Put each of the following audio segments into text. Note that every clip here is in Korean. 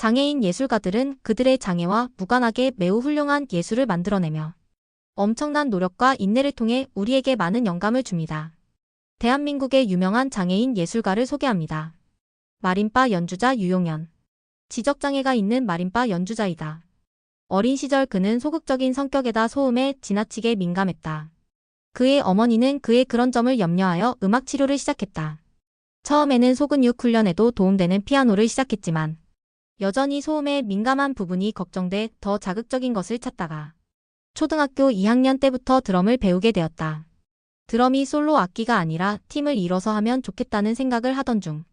장애인 예술가들은 그들의 장애와 무관하게 매우 훌륭한 예술을 만들어내며 엄청난 노력과 인내를 통해 우리에게 많은 영감을 줍니다. 대한민국의 유명한 장애인 예술가를 소개합니다. 마림바 연주자 유용현. 지적장애가 있는 마림바 연주자이다. 어린 시절 그는 소극적인 성격에다 소음에 지나치게 민감했다. 그의 어머니는 그의 그런 점을 염려하여 음악 치료를 시작했다. 처음에는 소근육 훈련에도 도움되는 피아노를 시작했지만 여전히 소음에 민감한 부분이 걱정돼 더 자극적인 것을 찾다가 초등학교 2학년 때부터 드럼을 배우게 되었다. 드럼이 솔로 악기가 아니라 팀을 이뤄서 하면 좋겠다는 생각을 하던 중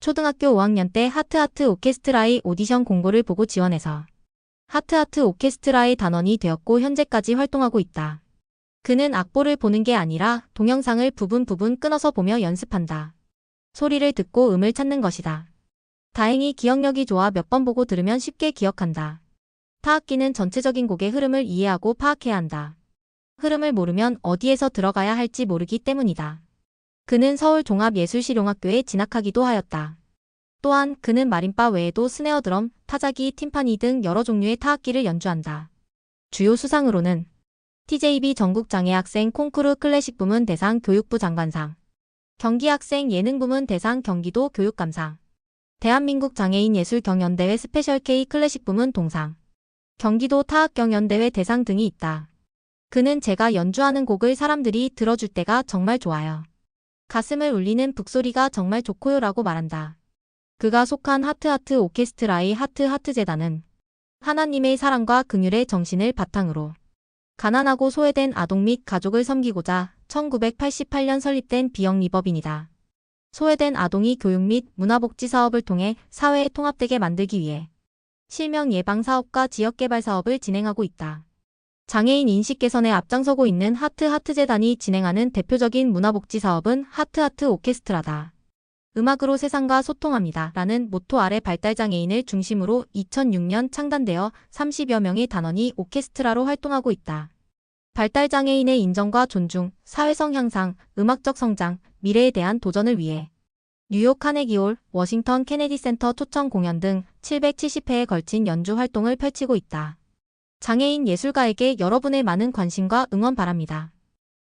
초등학교 5학년 때 하트하트 오케스트라의 오디션 공고를 보고 지원해서 하트하트 오케스트라의 단원이 되었고 현재까지 활동하고 있다. 그는 악보를 보는 게 아니라 동영상을 부분 부분 끊어서 보며 연습한다. 소리를 듣고 음을 찾는 것이다. 다행히 기억력이 좋아 몇 번 보고 들으면 쉽게 기억한다. 타악기는 전체적인 곡의 흐름을 이해하고 파악해야 한다. 흐름을 모르면 어디에서 들어가야 할지 모르기 때문이다. 그는 서울종합예술실용학교에 진학하기도 하였다. 또한 그는 마림바 외에도 스네어 드럼, 타자기, 팀파니 등 여러 종류의 타악기를 연주한다. 주요 수상으로는 TJB 전국장애학생 콩쿠르 클래식 부문 대상 교육부 장관상, 경기학생 예능 부문 대상 경기도 교육감상, 대한민국 장애인 예술 경연대회 스페셜 K 클래식 부문 동상, 경기도 타악 경연대회 대상 등이 있다. 그는 제가 연주하는 곡을 사람들이 들어줄 때가 정말 좋아요. 가슴을 울리는 북소리가 정말 좋고요 라고 말한다. 그가 속한 하트하트 오케스트라의 하트하트 재단은 하나님의 사랑과 긍휼의 정신을 바탕으로 가난하고 소외된 아동 및 가족을 섬기고자 1988년 설립된 비영리법인이다. 소외된 아동이 교육 및 문화복지 사업을 통해 사회에 통합되게 만들기 위해 실명 예방 사업과 지역 개발 사업을 진행하고 있다. 장애인 인식 개선에 앞장서고 있는 하트 하트 재단이 진행하는 대표적인 문화복지 사업은 하트 하트 오케스트라다. 음악으로 세상과 소통합니다. 라는 모토 아래 발달장애인을 중심으로 2006년 창단되어 30여 명의 단원이 오케스트라로 활동하고 있다. 발달장애인의 인정과 존중, 사회성 향상, 음악적 성장, 미래에 대한 도전을 위해 뉴욕 카네기홀, 워싱턴 케네디 센터 초청 공연 등 770회에 걸친 연주 활동을 펼치고 있다. 장애인 예술가에게 여러분의 많은 관심과 응원 바랍니다.